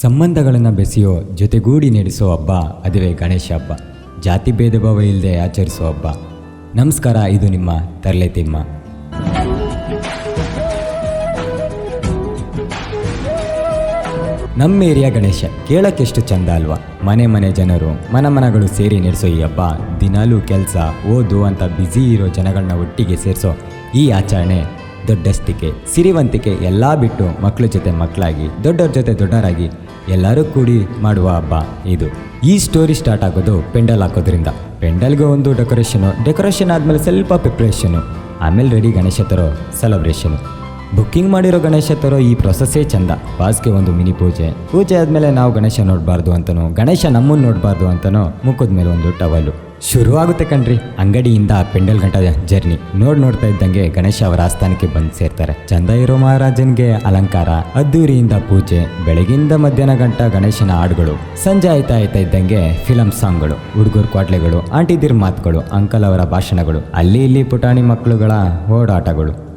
ಸಂಬಂಧಗಳನ್ನು ಬೆಸೆಯೋ ಜೊತೆಗೂಡಿ ನಡೆಸೋ ಹಬ್ಬ, ಅದುವೇ ಗಣೇಶ ಹಬ್ಬ. ಜಾತಿ ಭೇದ ಭಾವ ಇಲ್ಲದೆ ಆಚರಿಸೋ ಹಬ್ಬ. ನಮಸ್ಕಾರ, ಇದು ನಿಮ್ಮ ತರಲೆ ತಿಮ್ಮ. ನಮ್ಮ ಏರಿಯಾ ಗಣೇಶ ಕೇಳಕ್ಕೆಷ್ಟು ಚಂದ ಅಲ್ವಾ? ಮನೆ ಮನೆ ಜನರು, ಮನ ಮನಗಳು ಸೇರಿ ನಡೆಸೋ ಈ ಹಬ್ಬ, ದಿನಾಲೂ ಕೆಲಸ, ಓದು ಅಂತ ಬ್ಯುಸಿ ಇರೋ ಜನಗಳನ್ನ ಒಟ್ಟಿಗೆ ಸೇರಿಸೋ ಈ ಆಚರಣೆ ದೊಡ್ಡಸ್ತಿಕೆ, ಸಿರಿವಂತಿಕೆ ಎಲ್ಲ ಬಿಟ್ಟು ಮಕ್ಕಳ ಜೊತೆ ಮಕ್ಕಳಾಗಿ, ದೊಡ್ಡವ್ರ ಜೊತೆ ದೊಡ್ಡರಾಗಿ ಎಲ್ಲರೂ ಕೂಡಿ ಮಾಡುವ ಹಬ್ಬ ಇದು. ಈ ಸ್ಟೋರಿ ಸ್ಟಾರ್ಟ್ ಆಗೋದು ಪೆಂಡಲ್ ಹಾಕೋದ್ರಿಂದ. ಪೆಂಡಲ್ಗೆ ಒಂದು ಡೆಕೋರೇಷನು ಡೆಕೋರೇಷನ್ ಆದಮೇಲೆ ಸ್ವಲ್ಪ ಪ್ರಿಪ್ರೇಷನು ಆಮೇಲೆ ರೆಡಿ ಗಣೇಶ ತರೋ ಸೆಲೆಬ್ರೇಷನು ಬುಕ್ಕಿಂಗ್ ಮಾಡಿರೋ ಗಣೇಶ ತರೋ ಈ ಪ್ರೊಸೆಸ್ಸೇ ಚಂದ. ಬಾಸ್ಗೆ ಒಂದು ಮಿನಿ ಪೂಜೆ. ಪೂಜೆ ಆದಮೇಲೆ ನಾವು ಗಣೇಶ ನೋಡಬಾರ್ದು ಅಂತನೋ, ಗಣೇಶ ನಮ್ಮನ್ನು ನೋಡಬಾರ್ದು ಅಂತನೋ ಮುಖದ ಮೇಲೆ ಒಂದು ಟವಲು. ಶುರುವಾಗುತ್ತೆ ಕಣ್ರಿ. ಅಂಗಡಿಯಿಂದ ಪೆಂಡಲ್ ಗಂಟ ಜರ್ನಿ. ನೋಡ್ ನೋಡ್ತಾ ಇದ್ದಂಗೆ ಗಣೇಶ ಅವರ ಆಸ್ಥಾನಕ್ಕೆ ಬಂದು ಸೇರ್ತಾರೆ. ಚಂದ ಇರೋ ಮಹಾರಾಜನ್ಗೆ ಅಲಂಕಾರ ಅದ್ದೂರಿಯಿಂದ ಪೂಜೆ, ಬೆಳಗಿಂದ ಮಧ್ಯಾಹ್ನ ಗಂಟ ಗಣೇಶನ ಹಾಡುಗಳು, ಸಂಜೆ ಆಯ್ತಾ ಆಯ್ತಾ ಇದ್ದಂಗೆ ಫಿಲಂ ಸಾಂಗ್ಗಳು ಹುಡುಗರು ಕ್ವಾಟ್ಲೆಗಳು, ಆಂಟಿದಿರ್ ಮಾತುಗಳು, ಅಂಕಲ್ ಅವರ ಭಾಷಣಗಳು, ಅಲ್ಲಿ ಇಲ್ಲಿ ಪುಟಾಣಿ ಮಕ್ಕಳುಗಳ ಓಡಾಟಗಳು.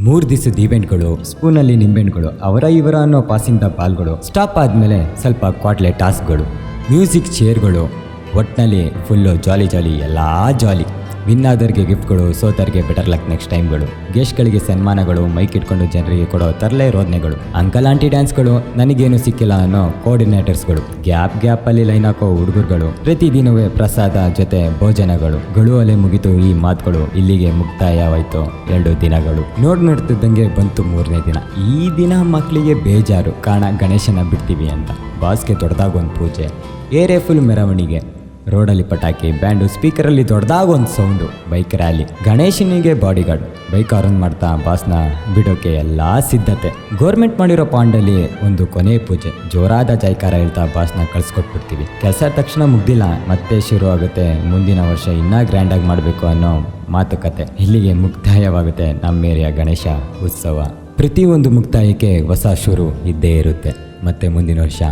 ಮೂರು ದಿವಸದ ಇವೆಂಟ್ಗಳು ಸ್ಪೂನಲ್ಲಿ ನಿಂಬೆಹಣ್ಣುಗಳು, ಅವರ ಇವರ ಅನ್ನೋ ಪಾಸಿಂದ ಬಾಲ್ಗಳು ಸ್ಟಾಪ್ ಆದಮೇಲೆ ಸ್ವಲ್ಪ ಕ್ವಾಟ್ಲೆ ಟಾಸ್ಕ್ಗಳು ಮ್ಯೂಸಿಕ್ ಚೇರ್ಗಳು ಒಟ್ಟಿನಲ್ಲಿ ಫುಲ್ಲು ಜಾಲಿ ಜಾಲಿ, ಎಲ್ಲ ಜಾಲಿ. ವಿನ್ ಆದವ್ರಿಗೆ ಗಿಫ್ಟ್ಗಳು ಸೋತರ್ಗೆ ಬೆಟರ್ ಲಕ್ ನೆಕ್ಸ್ಟ್ ಟೈಮ್ಗಳು ಗೆಸ್ಟ್ಗಳಿಗೆ ಸನ್ಮಾನಗಳು ಮೈಕ್ ಇಟ್ಕೊಂಡು ಜನರಿಗೆ ಕೊಡೋ ತರಲೆ ರೋದನೆಗಳು. ಅಂಕಲ್ ಆಂಟಿ ಡ್ಯಾನ್ಸ್ಗಳು ನನಗೇನು ಸಿಕ್ಕಿಲ್ಲ ಅನ್ನೋ ಕೋಆರ್ಡಿನೇಟರ್ಸ್ಗಳು ಗ್ಯಾಪ್ ಅಲ್ಲಿ ಲೈನ್ ಹಾಕೋ ಹುಡುಗರುಗಳು. ಪ್ರತಿದಿನವೇ ಪ್ರಸಾದ ಜೊತೆ ಭೋಜನಗಳು. ಗಳು ಅಲೆ ಮುಗಿತು ಈ ಮಾತುಗಳು ಇಲ್ಲಿಗೆ ಮುಕ್ತಾಯವಾಯ್ತು. ಎರಡು ದಿನಗಳು. ನೋಡ್ ನೋಡ್ತಿದ್ದಂಗೆ ಬಂತು ಮೂರನೇ ದಿನ. ಈ ದಿನ ಮಕ್ಕಳಿಗೆ ಬೇಜಾರು. ಕಾಣ ಗಣೇಶನ ಬಿಡ್ತೀವಿ ಅಂತ. ಬಾಸ್ಗೆ ದೊಡ್ಡದಾಗ ಒಂದು ಪೂಜೆ. ಏರೇ ಫುಲ್ ಮೆರವಣಿಗೆ. ರೋಡಲ್ಲಿ ಪಟಾಕಿ, ಬ್ಯಾಂಡು, ಸ್ಪೀಕರಲ್ಲಿ ದೊಡ್ಡದಾಗ ಒಂದು ಸೌಂಡು. Bike rally. ಗಣೇಶನಿಗೆ ಬಾಡಿಗಾರ್ಡ್. ಬೈಕ್ ಆರನ್ ಮಾಡ್ತಾ ಬಾಸ್ನ ಬಿಡೋಕೆ ಎಲ್ಲ ಸಿದ್ಧತೆ. ಗೋರ್ಮೆಂಟ್ ಮಾಡಿರೋ ಪಾಂಡಲ್ಲಿ ಒಂದು ಕೊನೆ ಪೂಜೆ. ಜೋರಾದ ಜೈಕಾರ ಹೇಳ್ತಾ ಬಾಸ್ನ ಕಳ್ಸಿಕೊಟ್ಬಿಡ್ತೀವಿ. ಕೆಲಸ ತಕ್ಷಣ ಮುಗ್ದಿಲ್ಲ. ಮತ್ತೆ ಶುರು ಆಗುತ್ತೆ. ಮುಂದಿನ ವರ್ಷ ಇನ್ನೂ ಗ್ರ್ಯಾಂಡಾಗಿ ಮಾಡಬೇಕು ಅನ್ನೋ ಮಾತುಕತೆ. ಇಲ್ಲಿಗೆ ಮುಕ್ತಾಯವಾಗುತ್ತೆ ನಮ್ಮ ಏರಿಯಾ ಗಣೇಶ ಉತ್ಸವ. ಪ್ರತಿಯೊಂದು ಮುಕ್ತಾಯಕ್ಕೆ ಹೊಸ ಶುರು ಇದ್ದೇ ಇರುತ್ತೆ. ಮತ್ತೆ ಮುಂದಿನ ವರ್ಷ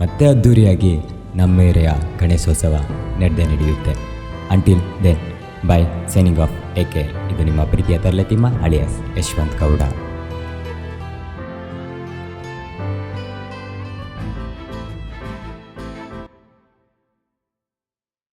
ಮತ್ತೆ ಅದ್ಧೂರಿಯಾಗಿ ನಮ್ಮ ಏರಿಯಾ ಗಣೇಶೋತ್ಸವ ನಡೆದೇ ನಡೆಯುತ್ತೆ. Until then bye signing off care ಇದು ನಿಮ್ಮ ಪ್ರೀತಿಯ ತರಲೆ ತಿಮ್ಮ, ಅಳಿಯಸ್ ಯಶವಂತ್ ಗೌಡ.